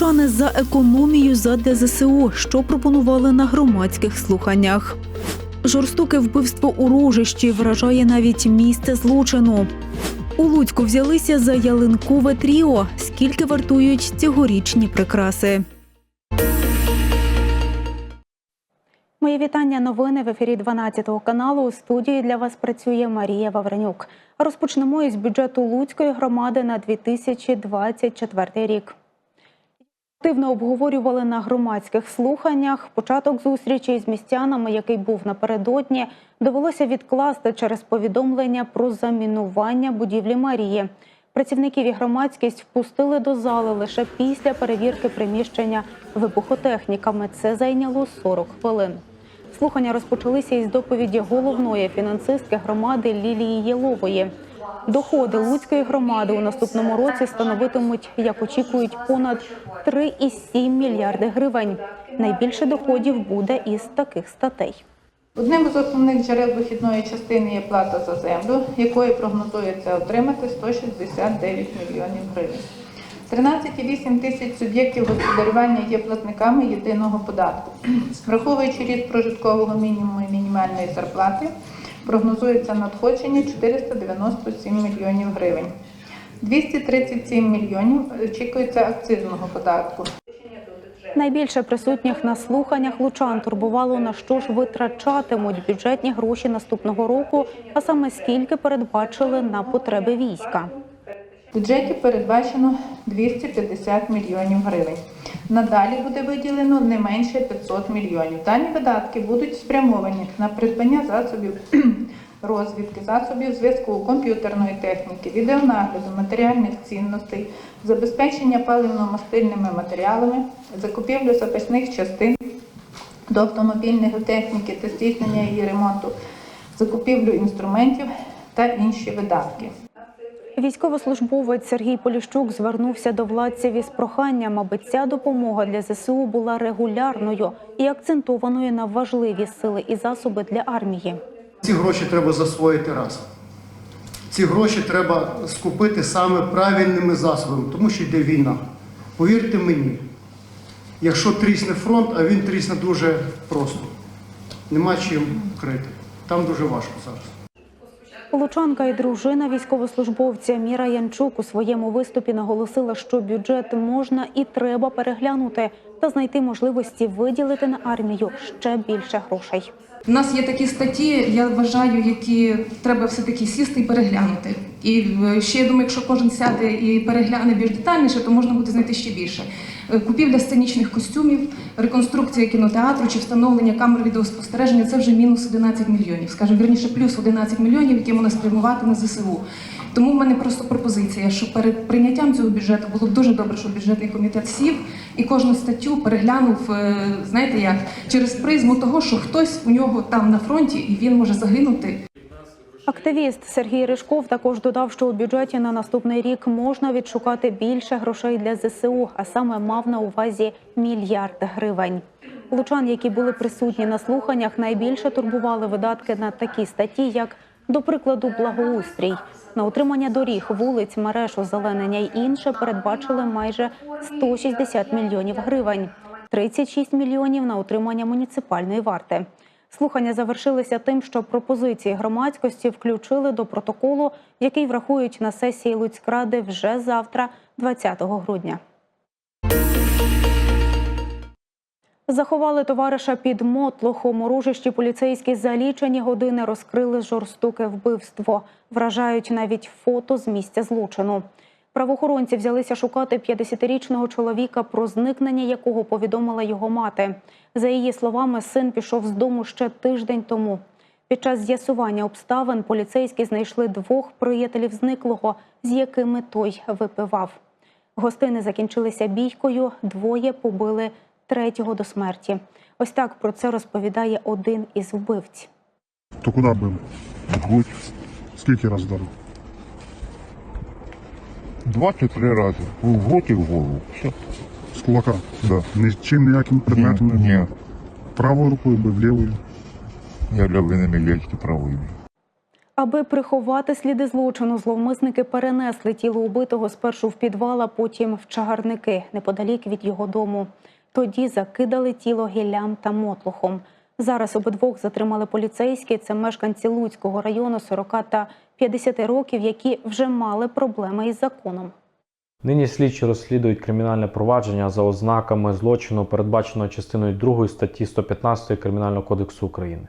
Лучани за економію задля ЗСУ, що пропонували на громадських слуханнях. Жорстоке вбивство у рожищі вражає навіть місце злочину. У Луцьку взялися за ялинкове тріо. Скільки вартують цьогорічні прикраси? Моє вітання. Новини в ефірі 12 каналу. У студії для вас працює Марія Вавренюк. Розпочнемо із бюджету Луцької громади на 2024 рік. Активно обговорювали на громадських слуханнях. Початок зустрічі з містянами, який був напередодні, довелося відкласти через повідомлення про замінування будівлі Марії. Працівників і громадськість впустили до зали лише після перевірки приміщення вибухотехніками. Це зайняло 40 хвилин. Слухання розпочалися із доповіді головної фінансистки громади Лілії Єлової. Доходи Луцької громади у наступному році становитимуть, як очікують, понад 3,7 мільярди гривень. Найбільше доходів буде із таких статей. Одним з основних джерел вихідної частини є плата за землю, якої прогнозується отримати 169 мільйонів гривень. 13,8 тисяч суб'єктів господарювання є платниками єдиного податку. Враховуючи ріст прожиткового мінімуму і мінімальної зарплати, прогнозується надходження 497 мільйонів гривень. 237 мільйонів очікується акцизного податку. Найбільше присутніх на слуханнях лучан турбувало на що ж витрачатимуть бюджетні гроші наступного року, а саме скільки передбачили на потреби війська. В бюджеті передбачено 250 мільйонів гривень. Надалі буде виділено не менше 500 мільйонів. Дані видатки будуть спрямовані на придбання засобів розвідки, засобів зв'язку, комп'ютерної техніки, відеонагляду, матеріальних цінностей, забезпечення паливно-мастильними матеріалами, закупівлю запасних частин до автомобільної техніки та здійснення її ремонту, закупівлю інструментів та інші видатки. Військовослужбовець Сергій Поліщук звернувся до владців із проханням, аби ця допомога для ЗСУ була регулярною і акцентованою на важливі сили і засоби для армії. Ці гроші треба засвоїти раз. Ці гроші треба скупити саме правильними засобами, тому що йде війна. Повірте мені, якщо трісне фронт, а він трісне дуже просто, нема чим крити. Там дуже важко зараз. Лучанка і дружина військовослужбовця Міра Янчук у своєму виступі наголосила, що бюджет можна і треба переглянути та знайти можливості виділити на армію ще більше грошей. У нас є такі статті, я вважаю, які треба все-таки сісти і переглянути. І е, ще я думаю, якщо кожен сяде і перегляне більш детальніше, то можна буде знайти ще більше. Е, Купівля сценічних костюмів, реконструкція кінотеатру чи встановлення камер відеоспостереження це вже мінус 11 мільйонів. Скажімо, вірніше, плюс 11 мільйонів, які можна спрямувати на ЗСУ. Тому в мене просто пропозиція, що перед прийняттям цього бюджету було б дуже добре, щоб бюджетний комітет сів і кожну статтю переглянув, е, знаєте як, через призму того, що хтось у нього там на фронті і він може загинути. Активіст Сергій Ришков також додав, що у бюджеті на наступний рік можна відшукати більше грошей для ЗСУ, а саме мав на увазі мільярд гривень. Лучан, які були присутні на слуханнях, найбільше турбували видатки на такі статті, як, до прикладу, благоустрій. На утримання доріг, вулиць, мереж, озеленення й інше передбачили майже 160 мільйонів гривень, 36 мільйонів на утримання муніципальної варти. Слухання завершилися тим, що пропозиції громадськості включили до протоколу, який врахують на сесії Луцькради вже завтра, 20 грудня. Заховали товариша під мотлохом. У ружищі поліцейські за лічені години розкрили жорстоке вбивство. Вражають навіть фото з місця злочину. Правоохоронці взялися шукати 50-річного чоловіка, про зникнення якого повідомила його мати. За її словами, син пішов з дому ще тиждень тому. Під час з'ясування обставин поліцейські знайшли двох приятелів зниклого, з якими той випивав. Гостини закінчилися бійкою, двоє побили третього до смерті. Ось так про це розповідає один із вбивць. То куди бив? В грудь. Скільки раз вдарив? Два чи три рази. В грудь і в голову. Все. З кулака. Да. Нічим ніяким предметом не Ні, Правою рукою бив, лівою. я для вини мілячки правої. Аби приховати сліди злочину, зловмисники перенесли тіло убитого спершу в підвал, а потім в чагарники неподалік від його дому. Тоді закидали тіло гіллям та мотлухом. Зараз обидвох затримали поліцейські. Це мешканці Луцького району 40 та 50 років, які вже мали проблеми із законом. Нині слідчі розслідують кримінальне провадження за ознаками злочину, передбаченого частиною 2 статті 115 Кримінального кодексу України.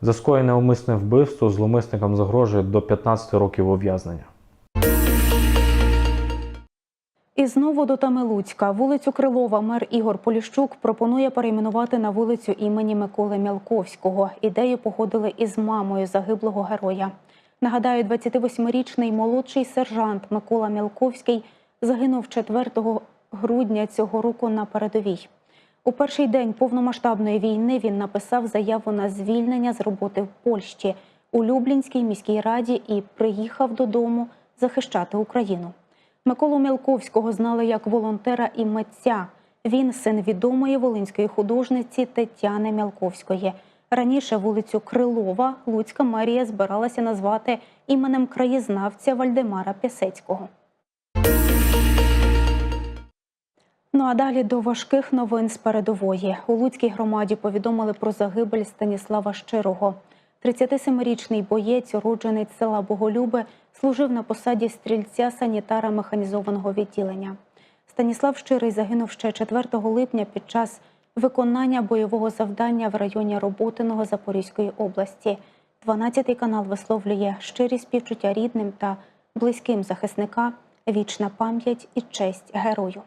За скоєне умисне вбивство зловмисникам загрожує до 15 років ув'язнення. І знову до теми Луцька. Вулицю Крилова мер Ігор Поліщук пропонує перейменувати на вулицю імені Миколи Мялковського. Ідею погодили із мамою загиблого героя. Нагадаю, 28-річний молодший сержант Микола Мялковський загинув 4 грудня цього року на передовій. У перший день повномасштабної війни він написав заяву на звільнення з роботи в Польщі у Люблінській міській раді і приїхав додому захищати Україну. Миколу Мялковського знали як волонтера і митця. Він син відомої волинської художниці Тетяни Мялковської. Раніше вулицю Крилова Луцька мерія збиралася назвати іменем краєзнавця Вальдемара Пісецького. Ну а далі до важких новин з передової. У Луцькій громаді повідомили про загибель Станіслава Щирого. 37-річний боєць, уроджений з села Боголюби, служив на посаді стрільця санітара механізованого відділення. Станіслав Щирий загинув ще 4 липня під час виконання бойового завдання в районі Роботиного Запорізької області. 12-й канал висловлює щирі співчуття рідним та близьким захисника, вічна пам'ять і честь герою.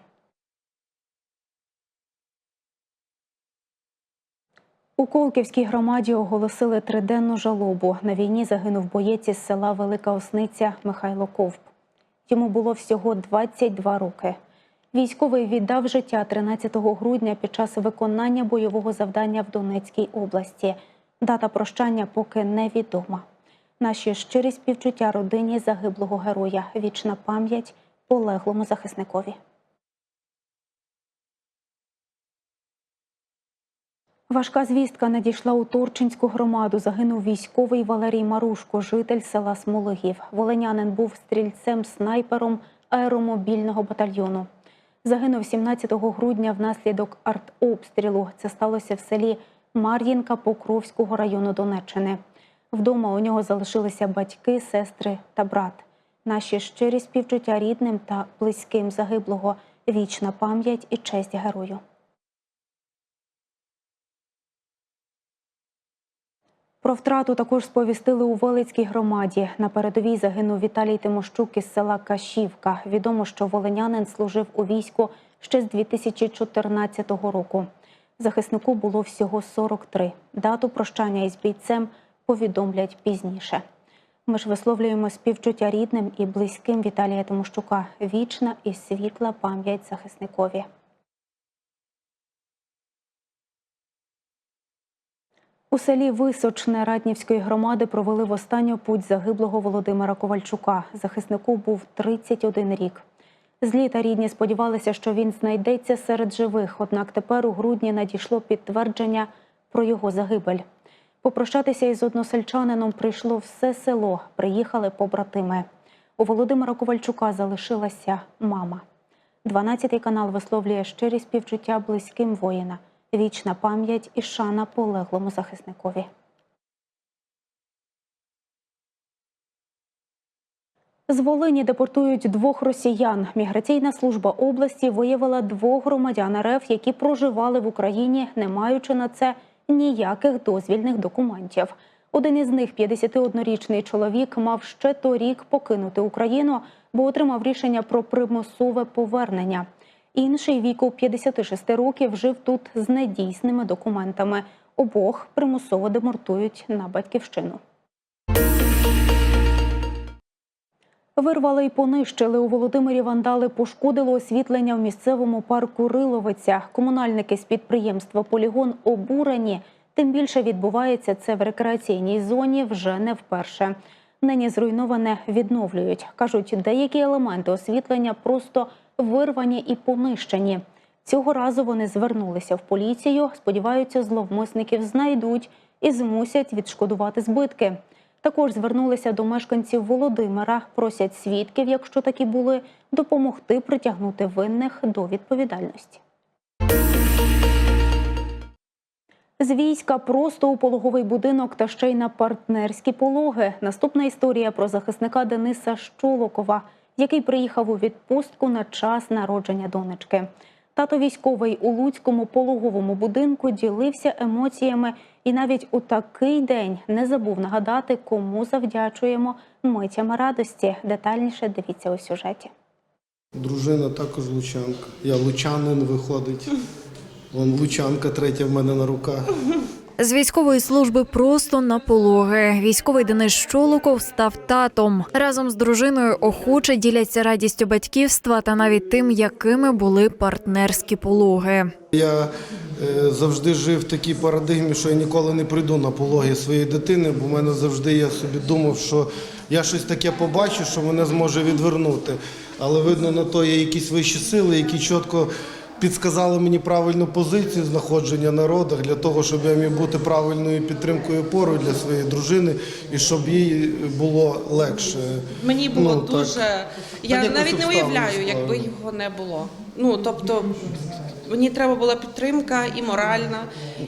У Колківській громаді оголосили триденну жалобу. На війні загинув боєць із села Велика Осниця Михайло Ковб. Йому було всього 22 роки. Військовий віддав життя 13 грудня під час виконання бойового завдання в Донецькій області. Дата прощання поки невідома. Наші щирі співчуття родині загиблого героя. Вічна пам'ять полеглому захисникові. Важка звістка надійшла у Турчинську громаду. Загинув військовий Валерій Марушко, житель села Смолигів. Волинянин був стрільцем-снайпером аеромобільного батальйону. Загинув 17 грудня внаслідок артобстрілу. Це сталося в селі Мар'їнка Покровського району Донеччини. Вдома у нього залишилися батьки, сестри та брат. Наші щирі співчуття рідним та близьким загиблого. Вічна пам'ять і честь герою. Про втрату також сповістили у Волицькій громаді. На передовій загинув Віталій Тимощук із села Кашівка. Відомо, що волинянин служив у війську ще з 2014 року. Захиснику було всього 43. Дату прощання із бійцем повідомлять пізніше. Ми ж висловлюємо співчуття рідним і близьким Віталія Тимощука. Вічна і світла пам'ять захисникові. У селі Височне Ратнівської громади провели в останню путь загиблого Володимира Ковальчука. Захиснику був 31 рік. З літа рідні сподівалися, що він знайдеться серед живих, однак тепер у грудні надійшло підтвердження про його загибель. Попрощатися із односельчанином прийшло все село. Приїхали побратими. У Володимира Ковальчука залишилася мама. 12-й канал висловлює щирі співчуття близьким воїна. Вічна пам'ять і шана полеглому захисникові. З Волині депортують двох росіян. Міграційна служба області виявила двох громадян РФ, які проживали в Україні, не маючи на це ніяких дозвільних документів. Один із них, 51-річний чоловік, мав ще торік покинути Україну, бо отримав рішення про примусове повернення. Інший віку 56 років жив тут з недійсними документами. Обох примусово демортують на батьківщину. Вирвали і понищили у Володимирі вандали, пошкодило освітлення в місцевому парку Риловиця. Комунальники з підприємства Полігон обурені. Тим більше відбувається це в рекреаційній зоні вже не вперше. Нині зруйноване відновлюють. кажуть, деякі елементи освітлення просто вирвані і понищені. Цього разу вони звернулися в поліцію. Сподіваються, зловмисників знайдуть і змусять відшкодувати збитки. Також звернулися до мешканців Володимира, просять свідків, якщо такі були, допомогти притягнути винних до відповідальності. З війська просто у пологовий будинок та ще й на партнерські пологи. Наступна історія про захисника Дениса Щолокова, який приїхав у відпустку на час народження донечки. Тато військовий у Луцькому пологовому будинку ділився емоціями і навіть у такий день не забув нагадати, кому завдячуємо митями радості. Детальніше дивіться у сюжеті. Дружина також лучанка. Я лучанин виходить. Вон лучанка третя в мене на руках. З військової служби просто на пологи. Військовий Денис Щолоков став татом. Разом з дружиною охоче діляться радістю батьківства та навіть тим, якими були партнерські пологи. Я е, завжди жив в такій парадигмі, що я ніколи не прийду на пологи своєї дитини, бо в мене завжди я собі думав, що я щось таке побачу, що мене зможе відвернути. Але видно, на то є якісь вищі сили, які чітко підсказали мені правильну позицію знаходження на родах для того, щоб я міг бути правильною підтримкою опорою для своєї дружини і щоб їй було легше. Мені було Ну, дуже. Я Так, як навіть не уявляю, якби його не було. Ну тобто. Мені треба була підтримка і моральна,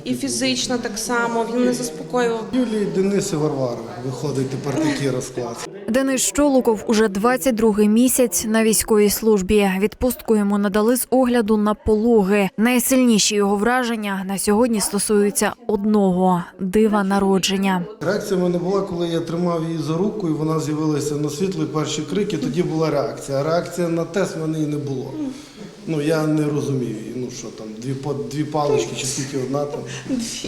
і фізична так само. Він мене заспокоював. Юлії Денис і Варвара виходить тепер такий розклад. Денис Щолоков уже 22-й місяць на військовій службі. Відпустку йому надали з огляду на пологи. Найсильніші його враження на сьогодні стосуються одного дива народження. Реакція в мене була, коли я тримав її за руку, і вона з'явилася на світло, і перші крики, тоді була реакція. Реакція на тест в мене і не було. Ну я не розумів її. Ну що там, дві по- дві палички, чи скільки одна там?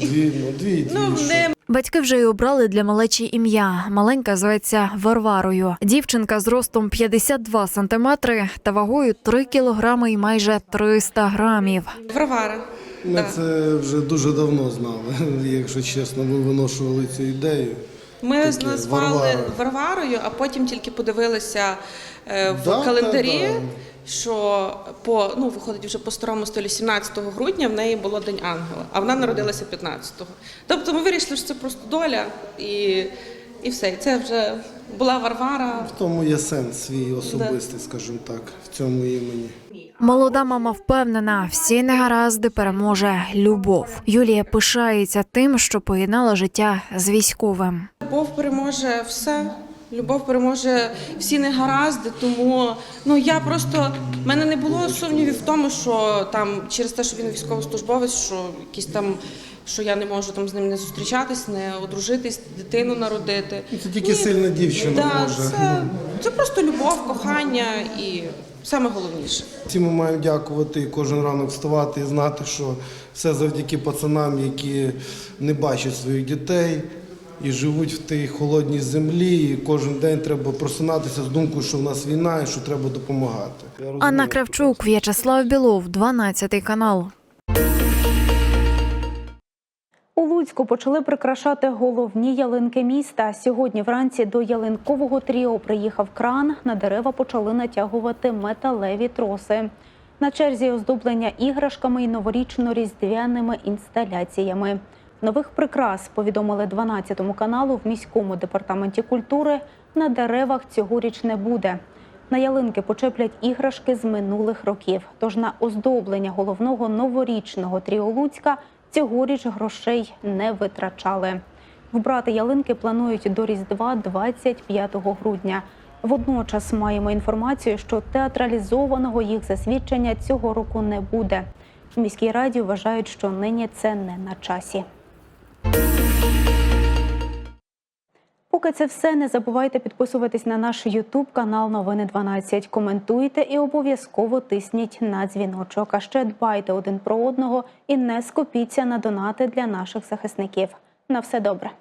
Дві, ну дві, дві. Ну що? не Батьки вже й обрали для малечі ім'я. Маленька зветься Варварою. Дівчинка з ростом 52 сантиметри та вагою 3 кілограми і майже 300 грамів. Варвара. Ми Да. це вже дуже давно знали, якщо чесно, ми виношували цю ідею. Ми Таке, назвали Варвара. Варварою, а потім тільки подивилися е, в Да, календарі, да, да. Що по ну виходить вже по старому стилі 17 грудня в неї було День Ангела, а вона народилася 15-го. Тобто ми вирішили, що це просто доля і, і все. І це вже була Варвара. В тому є сенс свій особистий, скажімо так, в цьому імені. Молода мама впевнена, всі негаразди переможе любов. Юлія пишається тим, що поєднала життя з військовим. Любов переможе все. Любов переможе всі негаразди, тому ну я просто в мене не було сумнівів в тому, що там через те, що він військовослужбовець, що якісь там, що я не можу там з ним не зустрічатись, не одружитись, дитину народити. Це тільки сильна дівчина Да, може. це, це просто любов, кохання і саме головніше. Всі ми маємо дякувати і кожен ранок вставати і знати, що все завдяки пацанам, які не бачать своїх дітей і живуть в тій холодній землі. І кожен день треба просинатися з думкою, що в нас війна і що треба допомагати. Анна Кравчук, В'ячеслав Білов, 12 канал. У Луцьку почали прикрашати головні ялинки міста. Сьогодні вранці до ялинкового тріо приїхав кран. На дерева почали натягувати металеві троси. На черзі оздоблення іграшками і новорічно-різдвяними інсталяціями. Нових прикрас повідомили 12 каналу в міському департаменті культури. На деревах цьогоріч не буде. На ялинки почеплять іграшки з минулих років. Тож на оздоблення головного новорічного тріо Луцька цьогоріч грошей не витрачали. Вбрати ялинки планують до Різдва 25 грудня. Водночас маємо інформацію, що театралізованого їх засвідчення цього року не буде. В міській раді вважають, що нині це не на часі. Поки це все, не забувайте підписуватись на наш Ютуб канал Новини 12. Коментуйте і обов'язково тисніть на дзвіночок. А ще дбайте один про одного і не скупіться на донати для наших захисників. На все добре.